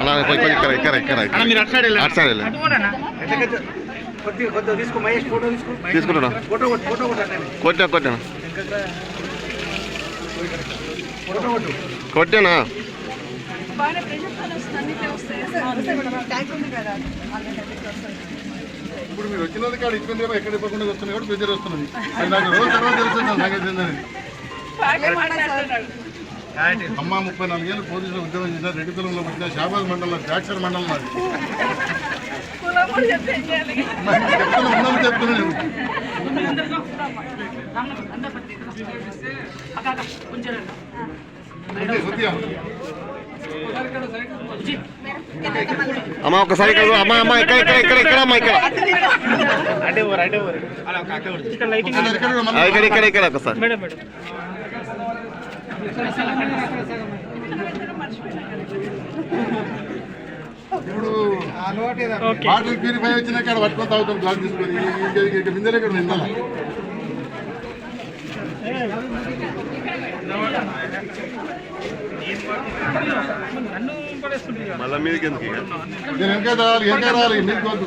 అలా ఇక్కడ ఇక్కడ ఇక్కడ ఇక్కడ. మీరు అటు సైడ్ అటు తీసుకుంటున్నా కొట్టా కొట్టాను కొట్టానా బాగా ప్రెషర్ వస్తుంది కదా ఇప్పుడు మీరు వచ్చినందుకు కాడ ఇబ్బంది కదా ఎక్కడ ఇవ్వకుండా వస్తున్నాయి కూడా ప్రెజర్ వస్తున్నది. అది నాకు రోజు తర్వాత తెలుస్తుంది నాకు తెలిసిందని బాగా మాట్లాడుతున్నాడు. అమ్మ ముప్పై నాలుగేళ్ళు పోలీసులు ఉద్యోగం చేశారు. రెడ్డి కులంలో వచ్చిన షాబాద్ మండలం జాక్సర్ మండలం నాది చెప్తున్నా చెప్తున్నాను నేను. అమ్మ ఒకసారి ఇక్కడ అమ్మ అమ్మ ఇక్కడ ఇక్కడ ఇక్కడ ఇక్కడ అమ్మ ఇక్కడ. ఇక్కడ లైటింగ్ ఇక్కడ ఇక్కడ ఇక్కడ ఇక్కడ ఇక్కడ ఒకసారి ఇప్పుడు బాటిల్ ప్యూరిఫై వచ్చినా ఇక్కడ పట్టుకొని తాగుతాం గ్లాస్ తీసుకొని ఇక్కడ నిండాల నన్ను పడేస్తుంది ఇక. మళ్ళా మీదకి ఎందుకు నేను ఎంకే రావాలి ఎంకే రావాలి మీకు వద్దు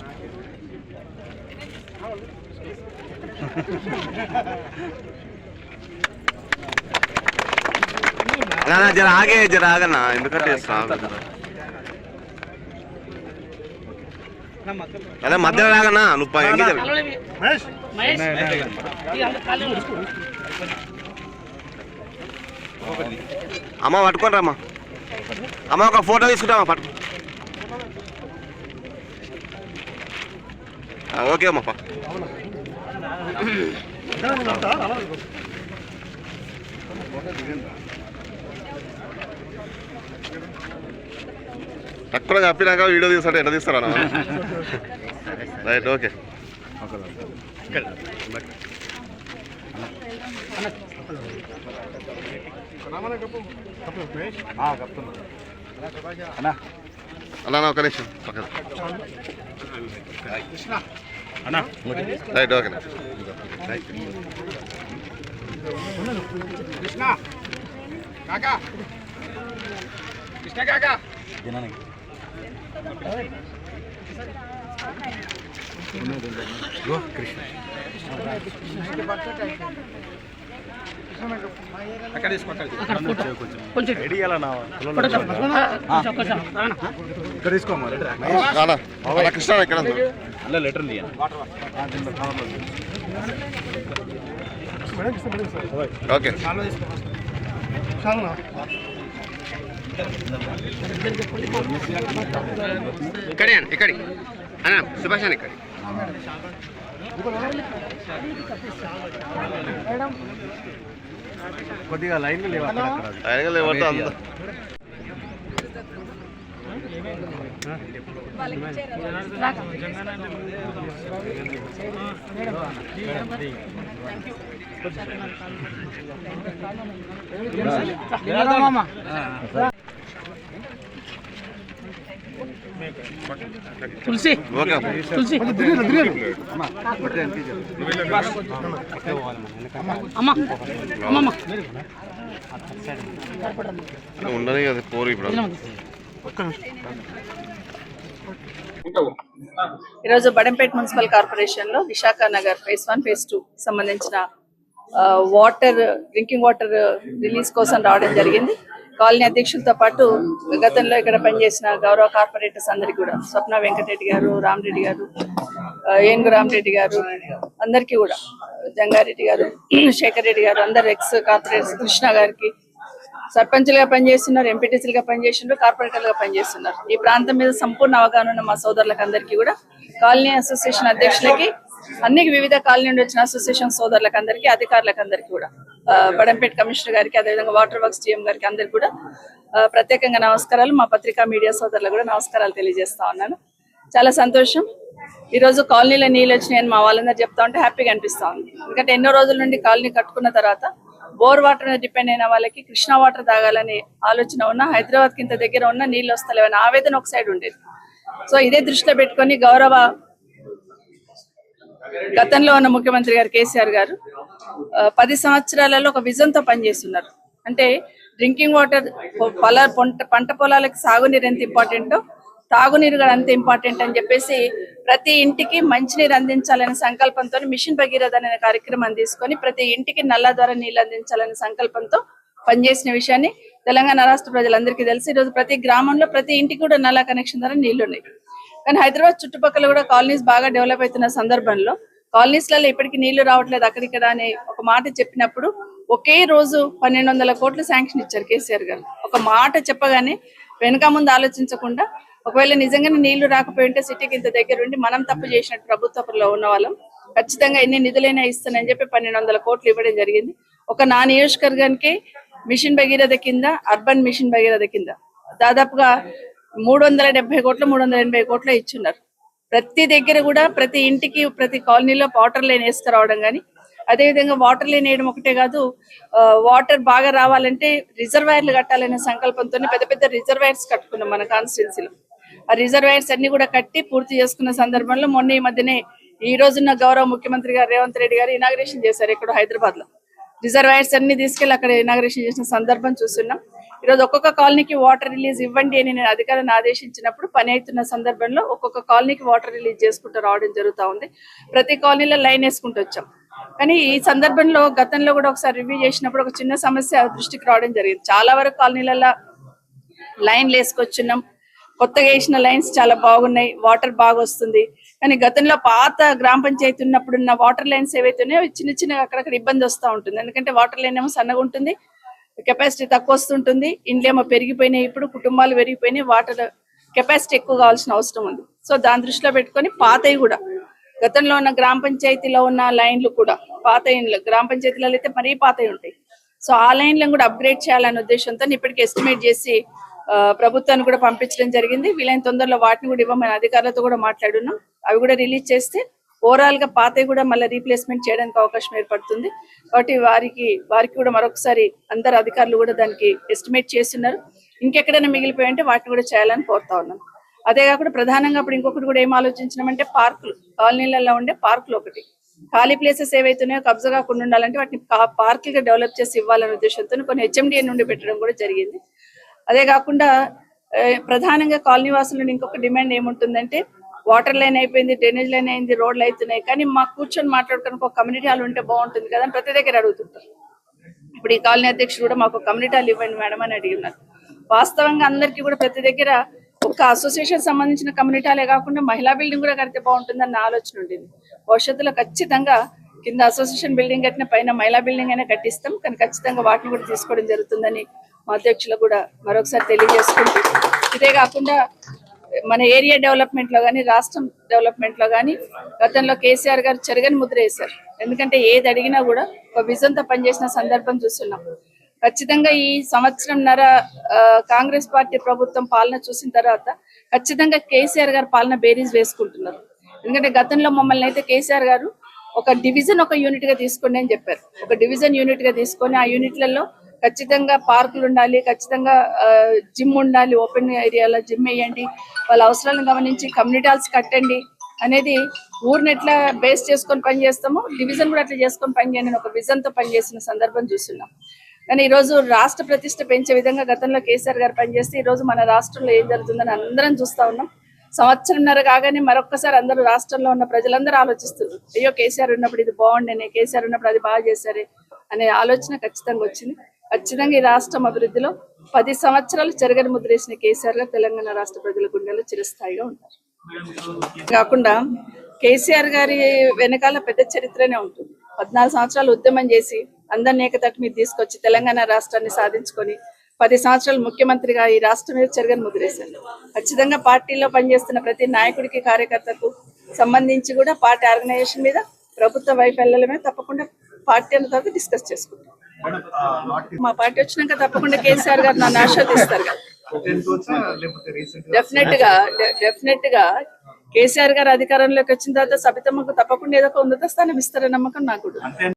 జర ఆగే జర ఆగన్నా ఎందుకంటే. అదే మధ్యలో రాగన్నా నువ్వు ఎంగి. అమ్మ పట్టుకోండి అమ్మ. అమ్మ ఒక ఫోటో తీసుకుంటామా? పట్టు. ఓకే అమ్మ తక్కువ చెప్పినాక వీడియో తీస్తాడు ఎట్లా తీస్తారా రైట్ ఓకే. అలా ఒక నిమిషం పక్కన. Right okay Krishna. కాకా. కృష్ణ కాకా. అక్కడ తీసుకో అక్కడ రానా అలా కృష్ణ ఎక్కడ ఓకే. ఇక్కడే అన్న ఇక్కడి. అన్న సుభాష్ అన్న ఇక్కడి. కొద్దిగా లైన్లు లేవు లేవట్టు అంత తులసి తులసి. ఉండని అది పోరు ఇప్పుడు. ఈరోజు బడంపేట మున్సిపల్ కార్పొరేషన్లో Visakha Nagar phase one phase two సంబంధించిన వాటర్ డ్రింకింగ్ వాటర్ రిలీజ్ కోసం రావడం జరిగింది. కాలనీ అధ్యక్షులతో పాటు గతంలో ఇక్కడ పనిచేసిన గౌరవ కార్పొరేటర్స్ అందరికీ కూడా స్వప్న వెంకటరెడ్డి గారు రామరెడ్డి గారు ఏనుగు రామరెడ్డి గారు అందరికీ కూడా జంగారెడ్డి గారు శేఖర్ రెడ్డి గారు అందరు ఎక్స్ కార్పొరేటర్స్ కృష్ణ గారికి సర్పంచ్లుగా పనిచేస్తున్నారు ఎంపీటీసీలుగా పనిచేస్తున్నారు కార్పొరేటర్లుగా పనిచేస్తున్నారు. ఈ ప్రాంతం మీద సంపూర్ణ అవగాహన ఉన్న మా సోదరులకు అందరికీ కూడా కాలనీ అసోసియేషన్ అధ్యక్షులకి అన్ని వివిధ కాలనీ నుండి వచ్చిన అసోసియేషన్ సోదరులకు అందరికీ అధికారులకు అందరికీ కూడా బడంపేట కమిషనర్ గారికి అదేవిధంగా వాటర్ వర్క్స్ జీఎం గారికి అందరికీ కూడా ప్రత్యేకంగా నమస్కారాలు. మా పత్రికా మీడియా సోదరులకు కూడా నమస్కారాలు తెలియజేస్తా ఉన్నాను. చాలా సంతోషం. ఈ రోజు కాలనీలో నీళ్ళు వచ్చినాయని మా వాళ్ళందరూ చెప్తా ఉంటే హ్యాపీగా అనిపిస్తా ఉంది. ఎందుకంటే ఎన్నో రోజుల నుండి కాలనీ కట్టుకున్న తర్వాత బోర్ వాటర్ మీద డిపెండ్ అయిన వాళ్ళకి కృష్ణా వాటర్ తాగాలని ఆలోచన ఉన్న హైదరాబాద్ కింద దగ్గర ఉన్న నీళ్ళు వస్తలేవని ఆవేదన ఒక సైడ్ ఉండేది. సో ఇదే దృష్టిలో పెట్టుకొని గౌరవ గతంలో ఉన్న ముఖ్యమంత్రి గారు కేసీఆర్ గారు పది సంవత్సరాలలో ఒక విజన్తో పనిచేస్తున్నారు. అంటే డ్రింకింగ్ వాటర్ పొల పంట పొలాలకు సాగునీరు ఎంత ఇంపార్టెంటో తాగునీరు కూడా అంత ఇంపార్టెంట్ అని చెప్పేసి ప్రతి ఇంటికి మంచినీరు అందించాలనే సంకల్పంతో మిషన్ భగీరథ అనే కార్యక్రమం తీసుకొని ప్రతి ఇంటికి నల్ల ద్వారా నీళ్ళు అందించాలనే సంకల్పంతో పనిచేసిన విషయాన్ని తెలంగాణ రాష్ట్ర ప్రజలందరికీ తెలిసి. ఈరోజు ప్రతి గ్రామంలో ప్రతి ఇంటికి కూడా నల్ల కనెక్షన్ ద్వారా నీళ్ళు ఉన్నాయి కానీ హైదరాబాద్ చుట్టుపక్కల కూడా కాలనీస్ బాగా డెవలప్ అవుతున్న సందర్భంలో కాలనీస్లలో ఇప్పటికీ నీళ్ళు రావట్లేదు అక్కడిక్కడ అని ఒక మాట చెప్పినప్పుడు ఒకే రోజు పన్నెండు వందల కోట్లు శాంక్షన్ ఇచ్చారు కేసీఆర్ గారు. ఒక మాట చెప్పగానే వెనక ముందు ఆలోచించకుండా ఒకవేళ నిజంగానే నీళ్ళు రాకపోయి ఉంటే సిటీకి ఇంత దగ్గర ఉండి మనం తప్పు చేసినట్టు ప్రభుత్వంలో ఉన్న వాళ్ళం. ఖచ్చితంగా ఎన్ని నిధులైనా ఇస్తానని చెప్పి పన్నెండు వందల కోట్లు ఇవ్వడం జరిగింది. ఒక నా నియోజకవర్గానికి మిషన్ భగీరథ కింద అర్బన్ మిషన్ భగీరథ కింద. దాదాపుగా మూడు వందల డెబ్బై కోట్లు మూడు వందల ఎనభై కోట్లు ఇచ్చున్నారు. ప్రతి దగ్గర కూడా ప్రతి ఇంటికి ప్రతి కాలనీలో వాటర్ లైన్ వేసుకురావడం కానీ అదేవిధంగా వాటర్ లైన్ వేయడం ఒకటే కాదు ఆ, వాటర్ బాగా రావాలంటే రిజర్వాయర్లు కట్టాలనే సంకల్పంతో పెద్ద పెద్ద రిజర్వాయర్స్ కట్టుకున్నాం మన కాన్స్టిట్యున్సీలో. ఆ రిజర్వాయర్స్ అన్ని కూడా కట్టి పూర్తి చేసుకున్న సందర్భంలో మొన్న ఈ మధ్యనే ఈ రోజున్న గౌరవ ముఖ్యమంత్రి గారు రేవంత్ రెడ్డి గారు ఇనాగ్రేషన్ చేశారు ఇక్కడ హైదరాబాద్లో రిజర్వాయర్స్ అన్ని తీసుకెళ్ళి అక్కడ ఇనాగ్రేషన్ చేసిన సందర్భం చూస్తున్నాం. ఈరోజు ఒక్కొక్క కాలనీకి వాటర్ రిలీజ్ ఇవ్వండి అని నేను అధికారులను ఆదేశించినప్పుడు పని అవుతున్న సందర్భంలో ఒక్కొక్క కాలనీకి వాటర్ రిలీజ్ చేసుకుంటూ రావడం జరుగుతూ ఉంది. ప్రతి కాలనీలో లైన్ వేసుకుంటూ వచ్చాం. కానీ ఈ సందర్భంలో గతంలో కూడా ఒకసారి రివ్యూ చేసినప్పుడు ఒక చిన్న సమస్య దృష్టికి రావడం జరిగింది. చాలా వరకు కాలనీలలో లైన్లు వేసుకొచ్చున్నాం. కొత్తగా వేసిన లైన్స్ చాలా బాగున్నాయి. వాటర్ బాగా వస్తుంది. కానీ గతంలో పాత గ్రామ పంచాయతీ ఉన్నప్పుడు ఉన్న వాటర్ లైన్స్ ఏవైతే ఉన్నాయో చిన్న చిన్న అక్కడక్కడ ఇబ్బంది వస్తూ ఉంటుంది. ఎందుకంటే వాటర్ లైన్ ఏమో సన్నగా ఉంటుంది. కెపాసిటీ తక్కువ వస్తుంటుంది ఇండ్లేమో పెరిగిపోయినాయి ఇప్పుడు కుటుంబాలు పెరిగిపోయినాయి వాటర్ కెపాసిటీ ఎక్కువ కావాల్సిన అవసరం ఉంది. సో దాని దృష్టిలో పెట్టుకొని పాతవి కూడా గతంలో ఉన్న గ్రామ పంచాయతీలో ఉన్న లైన్లు కూడా పాత ఇండ్లు గ్రామ పంచాయతీలలో అయితే మరీ పాతవి ఉంటాయి. సో ఆ లైన్లను కూడా అప్గ్రేడ్ చేయాలనే ఉద్దేశంతో ఇప్పటికి ఎస్టిమేట్ చేసి ఆ, ప్రభుత్వానికి కూడా పంపించడం జరిగింది. వీలైన తొందరలో వాటిని కూడా ఇవ్వమని అధికారులతో కూడా మాట్లాడున్నాం అవి కూడా రిలీజ్ చేస్తే ఓవరాల్గా పాతవి కూడా మళ్ళీ రీప్లేస్మెంట్ చేయడానికి అవకాశం ఏర్పడుతుంది. కాబట్టి వారికి వారికి కూడా మరొకసారి అందరు అధికారులు కూడా దానికి ఎస్టిమేట్ చేస్తున్నారు. ఇంకెక్కడైనా మిగిలిపోయి అంటే వాటిని కూడా చేయాలని కోరుతా ఉన్నాను అదే కాకుండా ప్రధానంగా అప్పుడు ఇంకొకటి కూడా ఏం ఆలోచించినామంటే పార్కులు కాలనీలలో ఉండే పార్కులు ఒకటి. ఖాళీ ప్లేసెస్ ఏవైతున్నాయో కబ్జా కాకుండా ఉండాలంటే వాటిని పా- పార్కులుగా డెవలప్ చేసి ఇవ్వాలనే ఉద్దేశంతో కొన్ని హెచ్ఎండిఏ నుండి పెట్టడం కూడా జరిగింది. అదే కాకుండా ప్రధానంగా కాలనీ వాసుల ఇంకొక డిమాండ్ ఏముంటుందంటే వాటర్ లైన్ అయిపోయింది డ్రైనేజ్ లైన్ అయింది రోడ్లు అవుతున్నాయి. కానీ మాకు కూర్చొని మాట్లాడుకోవడానికి ఒక కమ్యూనిటీ హాల్ ఉంటే బాగుంటుంది కదా అని ప్రతి దగ్గర అడుగుతుంటారు. ఇప్పుడు ఈ కాలనీ అధ్యక్షుడు కూడా మాకు కమ్యూనిటీ హాల్ ఇవ్వండి మేడం అని అడిగినారు వాస్తవంగా అందరికీ కూడా ప్రతి దగ్గర ఒక అసోసియేషన్ సంబంధించిన కమ్యూనిటీ హాలే కాకుండా మహిళా బిల్డింగ్ కూడా కడితే బాగుంటుందన్న ఆలోచన ఉండింది. భవిష్యత్తులో ఖచ్చితంగా కింద అసోసియేషన్ బిల్డింగ్ కట్టిన పైన మహిళా బిల్డింగ్ అయినా కట్టిస్తాం. కానీ ఖచ్చితంగా వాటిని కూడా తీసుకోవడం జరుగుతుందని మా అధ్యక్షులకు కూడా మరొకసారి తెలియజేసుకుంటూ ఇదే కాకుండా మన ఏరియా డెవలప్మెంట్లో కానీ రాష్ట్రం డెవలప్మెంట్లో కానీ గతంలో కేసీఆర్ గారు చెరగని ముద్ర వేశారు. ఎందుకంటే ఏది అడిగినా కూడా ఒక విజన్తో పనిచేసిన సందర్భం చూస్తున్నాం. ఖచ్చితంగా ఈ సంవత్సరంన్నర ఆ, కాంగ్రెస్ పార్టీ ప్రభుత్వం పాలన చూసిన తర్వాత ఖచ్చితంగా కేసీఆర్ గారు పాలన బేరీజ్ వేసుకుంటున్నారు. ఎందుకంటే గతంలో మమ్మల్ని అయితే కేసీఆర్ గారు ఒక డివిజన్ ఒక యూనిట్గా తీసుకోండి అని చెప్పారు. ఒక డివిజన్ యూనిట్గా తీసుకొని ఆ యూనిట్లలో ఖచ్చితంగా పార్కులు ఉండాలి ఖచ్చితంగా జిమ్ ఉండాలి ఓపెన్ ఏరియాలో జిమ్ వేయండి. వాళ్ళ అవసరాలను గమనించి కమ్యూనిటీ హాల్స్ కట్టండి అనేది ఊరిని ఎట్లా బేస్ చేసుకొని పని చేస్తామో డివిజన్ కూడా అట్లా చేసుకొని పని చేయండి అని ఒక విజన్తో పనిచేసిన సందర్భం చూస్తున్నాం. కానీ ఈ రోజు రాష్ట్ర ప్రతిష్ట పెంచే విధంగా గతంలో కేసీఆర్ గారు పనిచేస్తే ఈ రోజు మన రాష్ట్రంలో ఏం జరుగుతుందని అందరం చూస్తా ఉన్నాం. సంవత్సరంన్నర కాగానే మరొక్కసారి అందరూ రాష్ట్రంలో ఉన్న ప్రజలందరూ ఆలోచిస్తున్నారు. అయ్యో కేసీఆర్ ఉన్నప్పుడు ఇది బాగుండేనే కేసీఆర్ ఉన్నప్పుడు అది బాగా చేశారే అనే ఆలోచన ఖచ్చితంగా వచ్చింది. ఖచ్చితంగా ఈ రాష్ట్రం అభివృద్ధిలో పది సంవత్సరాలు చెరగని ముద్రేసిన కేసీఆర్ గారు తెలంగాణ రాష్ట్ర ప్రజల గుండెలో చిరస్థాయిగా ఉంటారు. కాకుండా కేసీఆర్ గారి వెనకాల పెద్ద చరిత్రనే ఉంటుంది. పద్నాలుగు సంవత్సరాలు ఉద్యమం చేసి అందరిని ఏకతట్టు మీద తీసుకొచ్చి తెలంగాణ రాష్ట్రాన్ని సాధించుకొని పది సంవత్సరాలు ముఖ్యమంత్రిగా ఈ రాష్ట్రం మీద చెరగని ముద్రేశారు ఖచ్చితంగా పార్టీలో పనిచేస్తున్న ప్రతి నాయకుడికి కార్యకర్తకు సంబంధించి కూడా పార్టీ ఆర్గనైజేషన్ మీద ప్రభుత్వ వైఫల్యాల మీద తప్పకుండా పార్టీ అన్న తర్వాత డిస్కస్ చేసుకుంటాం. మా పార్టీ వచ్చినాక తప్పకుండా కేసీఆర్ గారు నన్ను ఆశీర్వదిస్తారు డెఫినెట్గా డెఫినెట్గా కేసీఆర్ గారు అధికారంలోకి వచ్చిన తర్వాత సబితమ్మకు తప్పకుండా ఏదో ఒక ఉన్నత స్థానం ఇస్తారని నమ్మకం నాకు